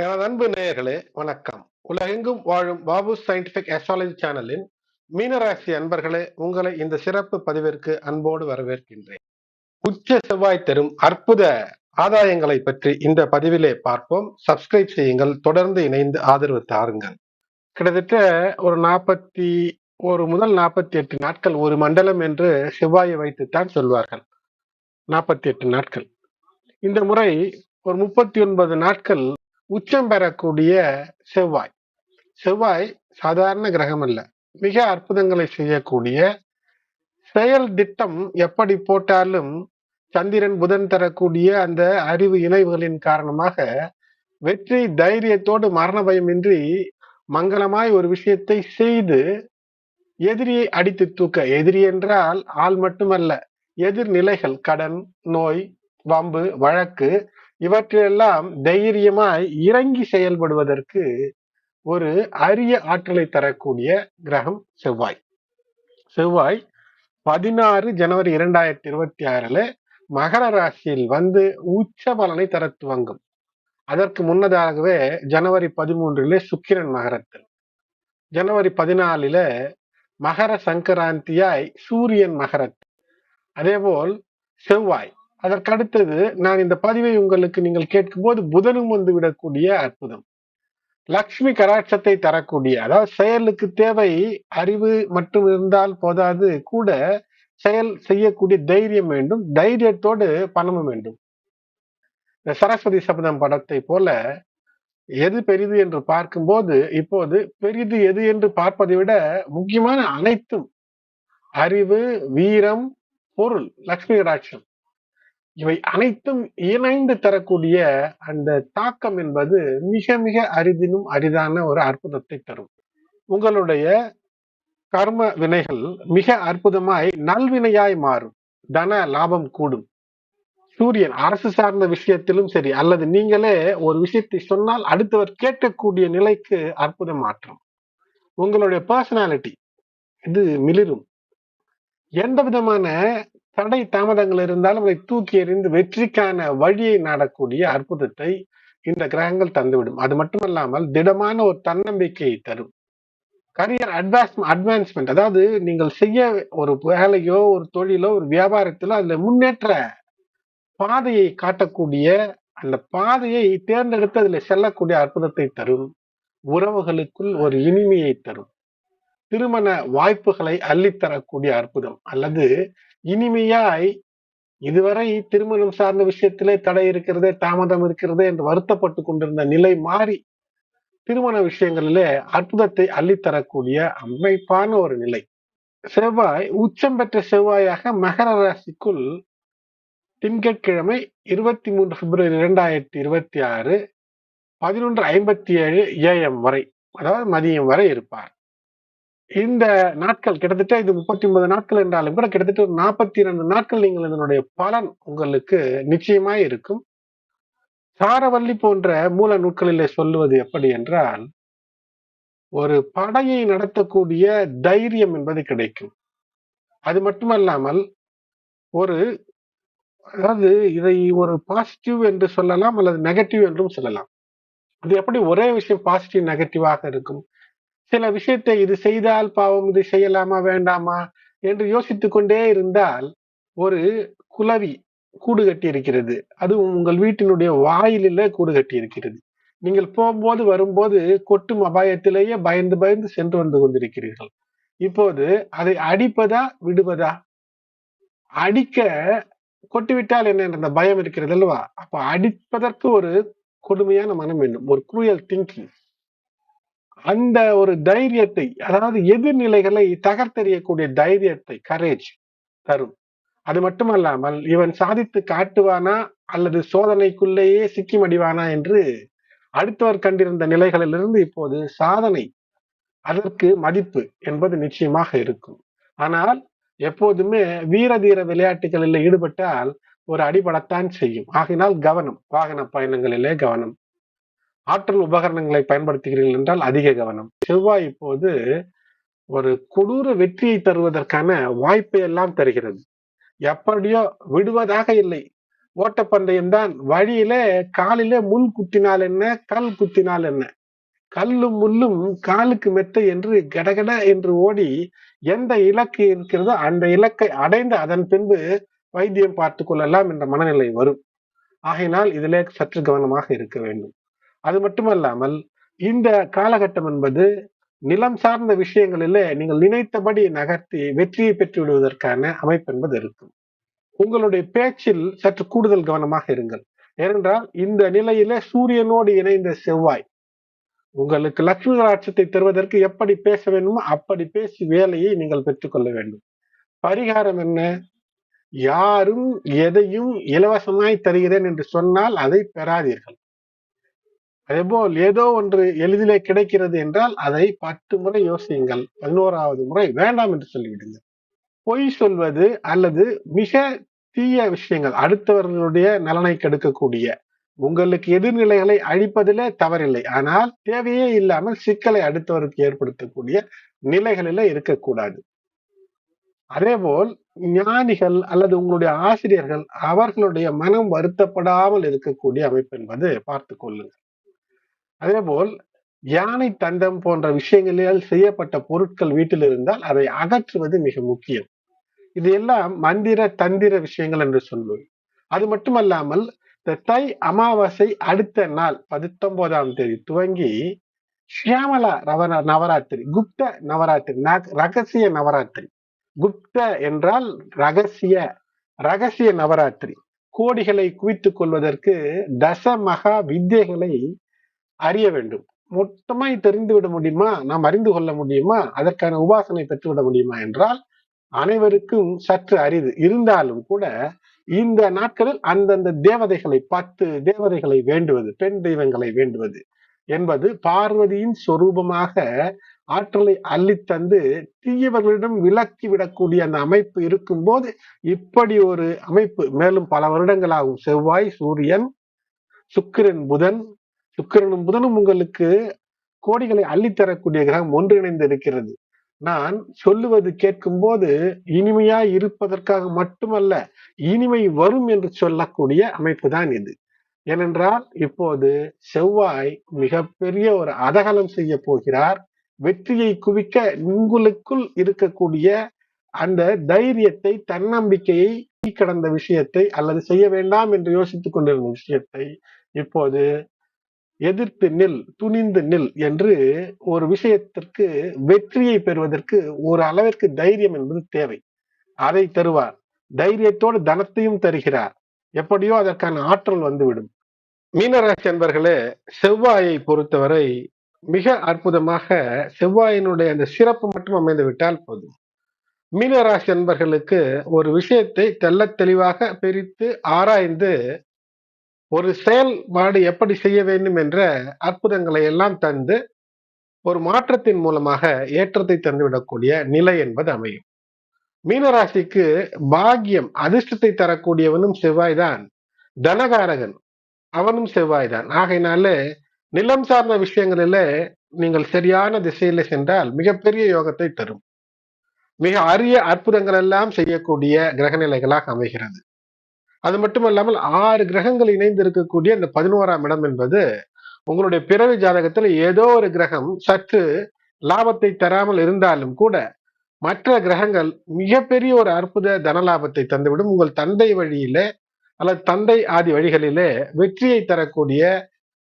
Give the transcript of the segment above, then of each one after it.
எனது அன்பு நேயர்களே வணக்கம். உலகெங்கும் வாழும் பாபு சயின்டிபிக் அஸ்ட்ராலஜி சேனலின் மீனராசி அன்பர்களே உங்களை இந்த சிறப்பு பதிவிற்கு அன்போடு வரவேற்கின்றேன். உச்ச செவ்வாய் தரும் அற்புத ஆதாயங்களை பற்றி இந்த பதிவிலே பார்ப்போம். சப்ஸ்கிரைப் செய்யுங்கள் தொடர்ந்து இணைந்து ஆதரவு தாருங்கள். கிட்டத்தட்ட ஒரு நாற்பத்தி ஒரு முதல் நாற்பத்தி எட்டு நாட்கள் ஒரு மண்டலம் என்று செவ்வாயை வைத்துத்தான் சொல்வார்கள். நாற்பத்தி எட்டு நாட்கள். இந்த முறை ஒரு முப்பத்தி ஒன்பது நாட்கள் உச்சம் பெறக்கூடிய செவ்வாய். செவ்வாய் சாதாரண கிரகம் அல்ல. மிக அற்புதங்களை செய்யக்கூடிய செயல் திட்டம் எப்படி போட்டாலும் சந்திரன் புதன் தரக்கூடிய அந்த அறிவு இணைவுகளின் காரணமாக வெற்றி தைரியத்தோடு மரண பயமின்றி மங்களமாய் ஒரு விஷயத்தை செய்து எதிரியை அடித்து தூக்க. எதிரி என்றால் ஆள் மட்டுமல்ல. எதிர்நிலைகள் கடன் நோய் வம்பு வழக்கு இவற்றிலெல்லாம் தைரியமாய் இறங்கி செயல்படுவதற்கு ஒரு அரிய ஆற்றலை தரக்கூடிய கிரகம் செவ்வாய். செவ்வாய் பதினாறு ஜனவரி இரண்டாயிரத்தி இருபத்தி ஆறுல மகர ராசியில் வந்து உச்ச பலனை தர துவங்கும். அதற்கு முன்னதாகவே ஜனவரி பதிமூன்றிலே சுக்கிரன் மகரத்தில். ஜனவரி பதினாலில மகர சங்கராந்தியாய் சூரியன் மகரத்தில் அதேபோல் செவ்வாய் அதற்கடுத்தது நான் இந்த பதிவை உங்களுக்கு நீங்கள் கேட்கும்போது புதனும் வந்து விடக்கூடிய அற்புதம். லக்ஷ்மி கராட்சத்தை தரக்கூடிய அதாவது செயலுக்கு தேவை அறிவு மட்டும் இருந்தால் போதாது கூட செயல் செய்யக்கூடிய தைரியம் வேண்டும் தைரியத்தோடு பணமும் வேண்டும். இந்த சரஸ்வதி சபதம் படத்தை போல எது பெரிது என்று பார்க்கும்போது இப்போது பெரிது எது என்று பார்ப்பதை விட முக்கியமான அனைத்தும் அறிவு வீரம் பொருள் லக்ஷ்மி கடாட்சம். இவை அனைத்தும் இணைந்து தரக்கூடிய அந்த தாக்கம் என்பது மிக மிக அரிதினும் அரிதான ஒரு அற்புதத்தை தரும். உங்களுடைய கர்ம வினைகள் மிக அற்புதமாய் நல்வினையாய் மாறும். தன லாபம் கூடும். சூரியன் அரசு சார்ந்த விஷயத்திலும் சரி அல்லது நீங்களே ஒரு விஷயத்தை சொன்னால் அடுத்தவர் கேட்கக்கூடிய நிலைக்கு அற்புத மாற்றம். உங்களுடைய பர்சனாலிட்டி இது மிளிரும். எந்த விதமான தடை தாமதங்கள் இருந்தாலும் அதை தூக்கி எறிந்து வெற்றிக்கான வழியை நாடக்கூடிய அற்புதத்தை இந்த கிரகங்கள் தந்துவிடும். அது மட்டுமல்லாமல் திடமான ஒரு தன்னம்பிக்கையை தரும். கரியர் அட்வான்ஸ் அட்வான்ஸ்மெண்ட் அதாவது நீங்கள் செய்ய ஒரு வேலையோ ஒரு தொழிலோ ஒரு வியாபாரத்திலோ அதுல முன்னேற்ற பாதையை காட்டக்கூடிய அந்த பாதையை தேர்ந்தெடுத்து அதுல செல்லக்கூடிய அற்புதத்தை தரும். உறவுகளுக்குள் ஒரு இனிமையை தரும். திருமண வாய்ப்புகளை அள்ளித்தரக்கூடிய அற்புதம். அல்லது இனிமையாய் இதுவரை திருமணம் சார்ந்த விஷயத்திலே தடை இருக்கிறதே தாமதம் இருக்கிறதே என்று வருத்தப்பட்டு கொண்டிருந்த நிலை மாறி திருமண விஷயங்களிலே அற்புதத்தை அள்ளித்தரக்கூடிய அமைப்பான ஒரு நிலை. செவ்வாய் உச்சம் பெற்ற செவ்வாயாக மகர ராசிக்குள் திங்கட்கிழமை இருபத்தி மூன்று பிப்ரவரி இரண்டாயிரத்தி இருபத்தி ஆறு பதினொன்று ஐம்பத்தி ஏழு ஏஎம் வரை அதாவது மதியம் வரை இருப்பார். இந்த நாட்கள் கிட்டத்தட்ட இது முப்பத்தி ஒன்பது நாட்கள் என்றாலும் கூட கிட்டத்தட்ட ஒரு நாற்பத்தி இரண்டு நாட்கள் நீங்கள் இதனுடைய பலன் உங்களுக்கு நிச்சயமாய் இருக்கும். சாரவல்லி போன்ற மூல நூட்களிலே சொல்லுவது எப்படி என்றால் ஒரு படையை நடத்தக்கூடிய தைரியம் என்பது கிடைக்கும். அது மட்டுமல்லாமல் ஒரு அதாவது இதை ஒரு பாசிட்டிவ் என்று சொல்லலாம் அல்லது நெகட்டிவ் என்றும் சொல்லலாம். அது எப்படி ஒரே விஷயம் பாசிட்டிவ் நெகட்டிவாக இருக்கும்? சில விஷயத்தை இது செய்தால் பாவம் இது செய்யலாமா வேண்டாமா என்று யோசித்து கொண்டே இருந்தால் ஒரு குலவி கூடு கட்டி இருக்கிறது அதுவும் உங்கள் வீட்டினுடைய வாயிலில் கூடு கட்டி இருக்கிறது நீங்கள் போகும்போது வரும்போது கொட்டும் அபாயத்திலேயே பயந்து பயந்து சென்று வந்து கொண்டிருக்கிறீர்கள். இப்போது அதை அடிப்பதா விடுவதா? அடிக்க கொட்டிவிட்டால் என்ன என்ற பயம் இருக்கிறது அல்லவா? அப்ப அடிப்பதற்கு ஒரு கொடுமையான மனம் வேண்டும். ஒரு குரூயல் திங்கிங் அந்த ஒரு தைரியத்தை அதாவது எதிர்நிலைகளை தகர்த்தெறியக்கூடிய தைரியத்தை கரேஜ் தரும். அது மட்டுமல்லாமல் இவன் சாதித்து காட்டுவானா அல்லது சோதனைக்குள்ளேயே சிக்கி மடிவானா என்று அடுத்தவர் கண்டிருந்த நிலைகளிலிருந்து இப்போது சாதனை அதற்கு மதிப்பு என்பது நிச்சயமாக இருக்கும். ஆனால் எப்போதுமே வீர தீர விளையாட்டுகளில் ஈடுபட்டால் ஒரு அடிபடத்தான் செய்யும். ஆகினால் கவனம் வாகன பயணங்களிலே கவனம். ஆற்றல் உபகரணங்களை பயன்படுத்துகிறீர்கள் என்றால் அதிக கவனம். செவ்வாய் இப்போது ஒரு கொடூர வெற்றியை தருவதற்கான வாய்ப்பை எல்லாம் தருகிறது. எப்படியோ விடுவதாக இல்லை. ஓட்டப்பந்தயம் தான். வழியில காலில முள் குத்தினால் என்ன? கல் குத்தினால் என்ன? கல்லும் முள்ளும் காலுக்கு மெத்தை என்று கடகட என்று ஓடி எந்த இலக்கு இருக்கிறதோ அந்த இலக்கை அடைந்து அதன் பின்பு வைத்தியம் பார்த்து கொள்ளலாம் என்ற மனநிலை வரும். ஆகையினால் இதிலே சற்று கவனமாக இருக்க வேண்டும். அது மட்டுமல்லாமல் இந்த காலகட்டம் என்பது நிலம் சார்ந்த விஷயங்களிலே நீங்கள் நினைத்தபடி நகர்த்தி வெற்றியை பெற்று விடுவதற்கான அமைப்பு என்பது இருக்கும். உங்களுடைய பேச்சில் சற்று கூடுதல் கவனமாக இருங்கள். ஏனென்றால் இந்த நிலையில சூரியனோடு இணைந்த செவ்வாய் உங்களுக்கு லட்சுமி கடாட்சத்தை தருவதற்கு எப்படி பேச வேண்டுமோ அப்படி பேசி வேலையை நீங்கள் பெற்றுக்கொள்ள வேண்டும். பரிகாரம் என்ன? யாரும் எதையும் இலவசமாய் தருகிறேன் என்று சொன்னால் அதை பெறாதீர்கள். அதேபோல் ஏதோ ஒன்று எளிதிலே கிடைக்கிறது என்றால் அதை பத்து முறை யோசியுங்கள். பதினோராவது முறை வேண்டாம் என்று சொல்லிவிடுங்கள். பொய் சொல்வது அல்லது மிக தீய விஷயங்கள் அடுத்தவர்களுடைய நலனை கெடுக்கக்கூடிய உங்களுக்கு எதிர்நிலைகளை அழிப்பதிலே தவறில்லை. ஆனால் தேவையே இல்லாமல் சிக்கலை அடுத்தவருக்கு ஏற்படுத்தக்கூடிய நிலைகளில இருக்கக்கூடாது. அதேபோல் ஞானிகள் அல்லது உங்களுடைய ஆசிரியர்கள் அவர்களுடைய மனம் வருத்தப்படாமல் இருக்கக்கூடிய அமைப்பு என்பது பார்த்து கொள்ளுங்கள். அதே போல் யானை தந்தம் போன்ற விஷயங்களில் செய்யப்பட்ட பொருட்கள் வீட்டில் இருந்தால் அதை அகற்றுவது மிக முக்கியம். இது எல்லாம் மந்திர தந்திர விஷயங்கள் என்று சொல்லுவோம். அது மட்டுமல்லாமல் இந்த தை அமாவாசை அடுத்த நாள் பத்தொன்பதாம் தேதி துவங்கி ஷியாமலா ரவ நவராத்திரி குப்த நவராத்திரி ரகசிய நவராத்திரி. குப்த என்றால் ரகசிய ரகசிய நவராத்திரி. கோடிகளை குவித்துக் கொள்வதற்கு தச மகா வித்தியைகளை அறிய வேண்டும். மொத்தமாய் தெரிந்து விட முடியுமா? நாம் அறிந்து கொள்ள முடியுமா? அதற்கான உபாசனை பெற்றுவிட முடியுமா என்றால் அனைவருக்கும் சற்று அரிது. இருந்தாலும் கூட இந்த நாட்களில் அந்தந்த தேவதைகளை பத்து தேவதைகளை வேண்டுவது பெண் தெய்வங்களை வேண்டுவது என்பது பார்வதியின் சொரூபமாக ஆற்றலை அள்ளித்தந்து தீயவர்களிடம் விலக்கி விடக்கூடிய அந்த அமைப்பு இருக்கும் போது இப்படி ஒரு அமைப்பு மேலும் பல வருடங்களாகும். செவ்வாய் சூரியன் சுக்கிரன் புதன் சுக்கிரனும் புதனும் உங்களுக்கு கோடிகளை அள்ளித்தரக்கூடிய கிரகம் ஒன்றிணைந்து இருக்கிறது. நான் சொல்லுவது கேட்கும் போது இனிமையா இருப்பதற்காக மட்டுமல்ல இனிமை வரும் என்று சொல்லக்கூடிய அமைப்பு தான் இது. ஏனென்றால் இப்போது செவ்வாய் மிகப்பெரிய ஒரு அதகலம் செய்ய போகிறார். வெற்றியை குவிக்க உங்களுக்குள் இருக்கக்கூடிய அந்த தைரியத்தை தன்னம்பிக்கையை கடந்த விஷயத்தை அல்லது செய்ய வேண்டாம் என்று யோசித்துக் கொண்டிருந்த விஷயத்தை இப்போது எதிர்த்து நில் துணிந்து நில் என்று ஒரு விஷயத்திற்கு வெற்றியை பெறுவதற்கு ஒரு அளவிற்கு தைரியம் என்பது தேவை. அதை தருவார். தைரியத்தோடு தனத்தையும் தருகிறார். எப்படியோ அதற்கான ஆற்றல் வந்துவிடும். மீனராசி அன்பர்களே செவ்வாயை பொறுத்தவரை மிக அற்புதமாக செவ்வாயினுடைய அந்த சிறப்பு மட்டும் அமைந்து விட்டால் போதும். மீனராசி அன்பர்களுக்கு ஒரு விஷயத்தை தெல்ல தெளிவாக பிரித்து ஆராய்ந்து ஒரு செயல்பாடு எப்படி செய்ய வேண்டும் என்ற அற்புதங்களை எல்லாம் தந்து ஒரு மாற்றத்தின் மூலமாக ஏற்றத்தை தந்துவிடக்கூடிய நிலை என்பது அமையும். மீனராசிக்கு பாக்கியம் அதிர்ஷ்டத்தை தரக்கூடியவனும் செவ்வாய்தான். தனகாரகன் அவனும் செவ்வாய்தான். ஆகையினாலே நிலம் சார்ந்த விஷயங்களில நீங்கள் சரியான திசையில சென்றால் மிகப்பெரிய யோகத்தை தரும். மிக அரிய அற்புதங்கள் எல்லாம் செய்யக்கூடிய கிரகநிலைகளாக அமைகிறது. அது மட்டுமல்லாமல் ஆறு கிரகங்கள் இணைந்து இருக்கக்கூடிய அந்த பதினோராம் இடம் என்பது உங்களுடைய பிறவி ஜாதகத்தில் ஏதோ ஒரு கிரகம் சற்று லாபத்தை தராமல் இருந்தாலும் கூட மற்ற கிரகங்கள் மிகப்பெரிய ஒரு அற்புத தன லாபத்தை தந்துவிடும். உங்கள் தந்தை வழியிலே அல்லது தந்தை ஆதி வழிகளிலே வெற்றியை தரக்கூடிய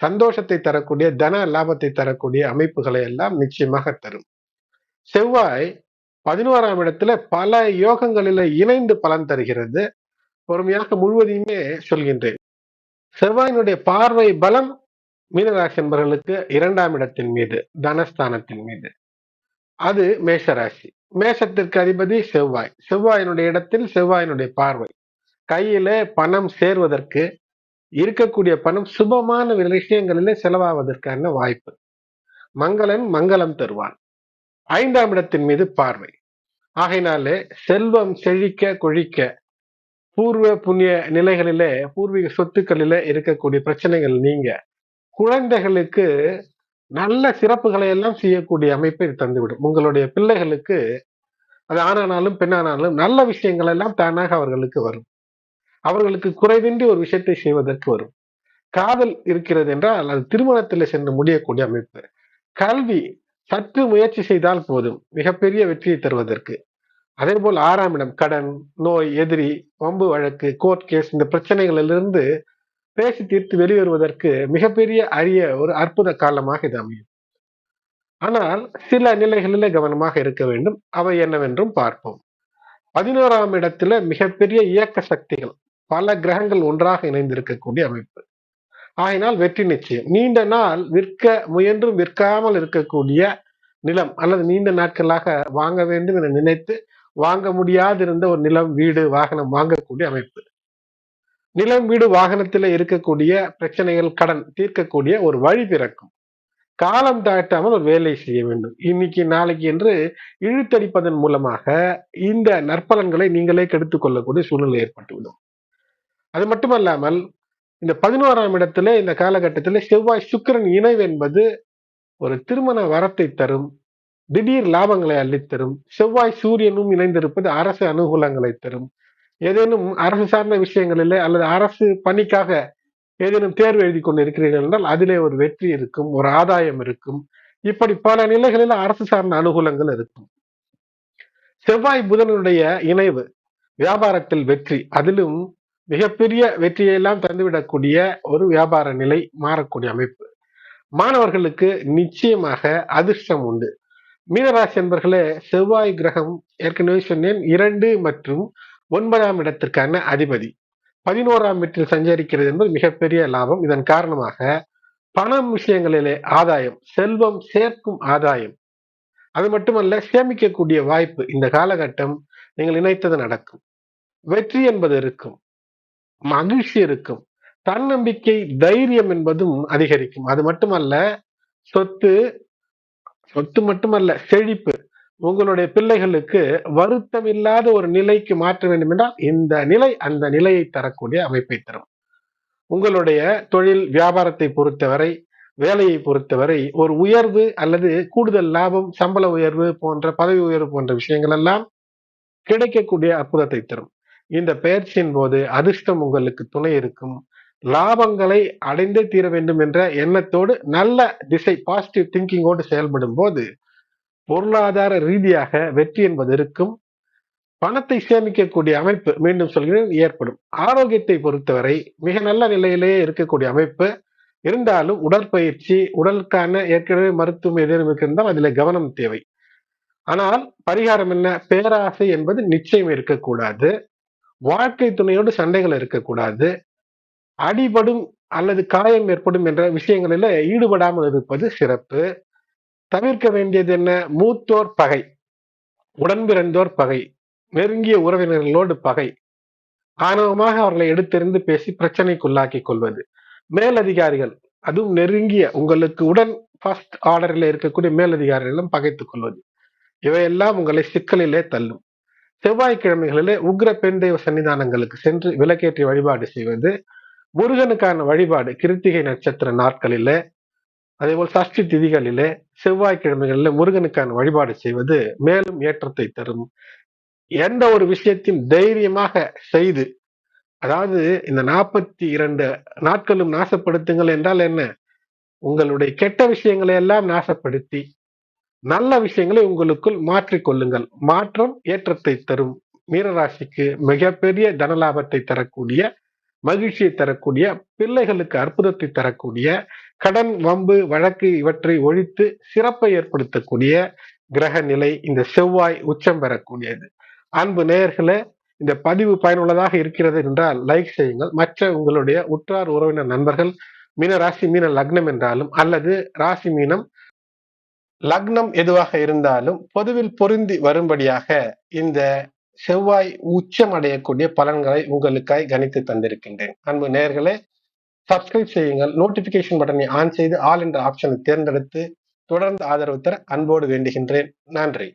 சந்தோஷத்தை தரக்கூடிய தன லாபத்தை தரக்கூடிய அமைப்புகளை எல்லாம் நிச்சயமாக தரும். செவ்வாய் பதினோராம் இடத்துல பல யோகங்களில இணைந்து பலன் தருகிறது. பொறுமையாக முழுவதையுமே சொல்கின்றேன். செவ்வாயினுடைய பார்வை பலம் மீனராசி என்பவர்களுக்கு இரண்டாம் இடத்தின் மீது தனஸ்தானத்தின் மீது. அது மேஷராசி. மேஷத்திற்கு அதிபதி செவ்வாய். செவ்வாயினுடைய இடத்தில் செவ்வாயினுடைய பார்வை. கையில பணம் சேர்வதற்கு இருக்கக்கூடிய பணம் சுபமான விஷயங்களிலே செலவாவதற்கான வாய்ப்பு. மங்களன் மங்களம் தருவான். ஐந்தாம் இடத்தின் மீது பார்வை. ஆகையினாலே செல்வம் செழிக்க கொழிக்க பூர்வ புண்ணிய நிலைகளிலே பூர்வீக சொத்துக்களிலே இருக்கக்கூடிய பிரச்சனைகள் நீங்க குழந்தைகளுக்கு நல்ல சிறப்புகளை எல்லாம் செய்யக்கூடிய அமைப்பை தந்துவிடும். உங்களுடைய பிள்ளைகளுக்கு அது ஆணானாலும் பெண்ணானாலும் நல்ல விஷயங்கள் எல்லாம் தானாக அவர்களுக்கு வரும். அவர்களுக்கு குறைவின்றி ஒரு விஷயத்தை செய்வதற்கு வரும். காதல் இருக்கிறது என்றால் அது திருமணத்தில் சென்று முடியக்கூடிய அமைப்பு. கல்வி சற்று முயற்சி செய்தால் போதும். மிகப்பெரிய வெற்றியை தருவதற்கு. அதே போல் ஆறாம் இடம் கடன் நோய் எதிரி வம்பு வழக்கு கோர்ட் கேஸ் இந்த பிரச்சனைகளிலிருந்து பேசி தீர்த்து வெளிவருவதற்கு மிகப்பெரிய அரிய ஒரு அற்புத காலமாக இது அமையும். ஆனால் சில நிலைகளில் கவனமாக இருக்க வேண்டும். அவை என்னவென்றும் பார்ப்போம். பதினோராம் இடத்துல மிகப்பெரிய இயக்க சக்திகள் பல கிரகங்கள் ஒன்றாக இணைந்திருக்கக்கூடிய அமைப்பு. ஆகினால் வெற்றி நிச்சயம். நீண்ட நாள் விற்க முயன்றும் விற்காமல் இருக்கக்கூடிய நிலம் அல்லது நீண்ட நாட்களாக வாங்க வேண்டும் என நினைத்து வாங்க முடியாதிருந்த ஒரு நிலம் வீடு வாகனம் வாங்கக்கூடிய அமைப்பு. நிலம் வீடு வாகனத்தில் இருக்கக்கூடிய பிரச்சனைகள் கடன் தீர்க்கக்கூடிய ஒரு வழி பிறக்கும். காலம் தாட்டாமல் ஒரு வேலை செய்ய வேண்டும். இன்னைக்கு நாளைக்கு என்று இழுத்தடிப்பதன் மூலமாக இந்த நற்பலன்களை நீங்களே கெடுத்துக் கொள்ளக்கூடிய சூழ்நிலை ஏற்பட்டுவிடும். அது மட்டுமல்லாமல் இந்த பதினோராம் இடத்துல இந்த காலகட்டத்தில் செவ்வாய் சுக்கிரன் இணைவு என்பது ஒரு திருமண வரத்தை தரும் திடீர் லாபங்களை அள்ளித்தரும். செவ்வாய் சூரியனும் இணைந்திருப்பது அரசு அனுகூலங்களை தரும். ஏதேனும் அரசு சார்ந்த விஷயங்களில் அல்லது அரசு பணிக்காக ஏதேனும் தேர்வு எழுதி கொண்டு இருக்கிறீர்கள் என்றால் அதிலே ஒரு வெற்றி இருக்கும் ஒரு ஆதாயம் இருக்கும். இப்படி பல நிலைகளில் அரசு சார்ந்த அனுகூலங்கள் இருக்கும். செவ்வாய் புதனுடைய இணைவு வியாபாரத்தில் வெற்றி. அதிலும் மிகப்பெரிய வெற்றியெல்லாம் தந்துவிடக்கூடிய ஒரு வியாபார நிலை மாறக்கூடிய அமைப்பு. மாணவர்களுக்கு நிச்சயமாக அதிர்ஷ்டம் உண்டு. மீனராசி என்பர்களே செவ்வாய் கிரகம் ஏற்கனவே சொன்னேன் இரண்டு மற்றும் ஒன்பதாம் இடத்திற்கான அதிபதி. பதினோராம் வீட்டில் சஞ்சரிக்கிறது என்பது மிகப்பெரிய லாபம். இதன் காரணமாக பணம் விஷயங்களிலே ஆதாயம் செல்வம் சேர்க்கும் ஆதாயம். அது மட்டுமல்ல சேமிக்கக்கூடிய வாய்ப்பு இந்த காலகட்டம் நீங்கள் நினைத்தது நடக்கும். வெற்றி என்பது இருக்கும். மகிழ்ச்சி இருக்கும். தன்னம்பிக்கை தைரியம் என்பதும் அதிகரிக்கும். அது மட்டுமல்ல சொத்து சொத்து மட்டுமல்ல செழிப்பு. உங்களுடைய பிள்ளைகளுக்கு வருத்தம் இல்லாத ஒரு நிலைக்கு மாற்ற வேண்டும் என்றால் இந்த நிலை அந்த நிலையை தரக்கூடிய அமைப்பை தரும். உங்களுடைய தொழில் வியாபாரத்தை பொறுத்தவரை வேலையை பொறுத்தவரை ஒரு உயர்வு அல்லது கூடுதல் லாபம் சம்பள உயர்வு போன்ற பதவி உயர்வு போன்ற விஷயங்கள் எல்லாம் கிடைக்கக்கூடிய அற்புதத்தை தரும். இந்த பயிற்சியின் போது அதிர்ஷ்டம் உங்களுக்கு துணை இருக்கும். லாபங்களை அடைந்தே தீர வேண்டும் என்ற எண்ணத்தோடு நல்ல திசை பாசிட்டிவ் திங்கிங்கோடு செயல்படும் போது பொருளாதார ரீதியாக வெற்றி என்பது இருக்கும். பணத்தை சேமிக்கக்கூடிய அமைப்பு மீண்டும் சொல்கிறேன் ஏற்படும். ஆரோக்கியத்தை பொறுத்தவரை மிக நல்ல நிலையிலேயே இருக்கக்கூடிய அமைப்பு. இருந்தாலும் உடற்பயிற்சி உடலுக்கான ஏற்கனவே மருத்துவம் ஏதேனும் இருந்தால் அதில் கவனம் தேவை. ஆனால் பரிகாரம் என்ன? பேராசை என்பது நிச்சயம் இருக்கக்கூடாது. வாழ்க்கை துணையோடு சண்டைகள் இருக்கக்கூடாது. அடிபடும் அல்லது காயம் ஏற்படும் என்ற விஷயங்களில் ஈடுபடாமல் இருப்பது சிறப்பு. தவிர்க்க வேண்டியது என்ன? மூத்தோர் பகை உடன்பிறந்தோர் பகை நெருங்கிய உறவினர்களோடு பகை. ஆணவமாக அவர்களை எடுத்தெறிந்து பேசி பிரச்சனைக்குள்ளாக்கி கொள்வது. மேலதிகாரிகள் அதுவும் நெருங்கிய உங்களுக்கு உடன் ஃபர்ஸ்ட் ஆர்டரில் இருக்கக்கூடிய மேலதிகாரிகளிடம் பகைத்துக் கொள்வது. இவையெல்லாம் உங்களை சிக்கலிலே தள்ளும். செவ்வாய்க்கிழமைகளிலே உக்ர பெண் தெய்வ சன்னிதானங்களுக்கு சென்று விளக்கேற்றி வழிபாடு செய்வது. முருகனுக்கான வழிபாடு கிருத்திகை நட்சத்திர நாட்களிலே அதேபோல் சஷ்டி திதிகளிலே செவ்வாய்க்கிழமைகளில் முருகனுக்கான வழிபாடு செய்வது மேலும் ஏற்றத்தை தரும். எந்த ஒரு விஷயத்தையும் தைரியமாக செய்து அதாவது இந்த நாற்பத்தி இரண்டு நாட்களும் நாசப்படுத்துங்கள் என்றால் என்ன? உங்களுடைய கெட்ட விஷயங்களை எல்லாம் நாசப்படுத்தி நல்ல விஷயங்களை உங்களுக்குள் மாற்றிக்கொள்ளுங்கள் மாற்றம் ஏற்றத்தை தரும். மீனராசிக்கு மிகப்பெரிய தனலாபத்தை தரக்கூடிய மகிழ்ச்சியை தரக்கூடிய பிள்ளைகளுக்கு அற்புதத்தை தரக்கூடிய கடன் வம்பு வழக்கு இவற்றை ஒழித்து சிறப்பை ஏற்படுத்தக்கூடிய கிரக நிலை இந்த செவ்வாய் உச்சம் பெறக்கூடியது. அன்பு நேயர்களே இந்த பதிவு பயனுள்ளதாக இருக்கிறது என்றால் லைக் செய்யுங்கள். மற்ற உங்களுடைய உற்றார் உறவினர் நண்பர்கள் மீன ராசி மீன லக்னம் என்றாலும் அல்லது ராசி மீனம் லக்னம் எதுவாக இருந்தாலும் பொதுவில் பொருந்தி வரும்படியாக இந்த செவ்வாய் உச்சம் அடையக்கூடிய பலன்களை உங்களுக்காய் கணித்து தந்திருக்கின்றேன். அன்பு நேர்களே சப்ஸ்கிரைப் செய்யுங்கள் நோட்டிபிகேஷன் பட்டனை ஆன் செய்து ஆல் என்ற ஆப்ஷனை தேர்ந்தெடுத்து தொடர்ந்து ஆதரவு தர அன்போடு வேண்டுகின்றேன். நன்றி.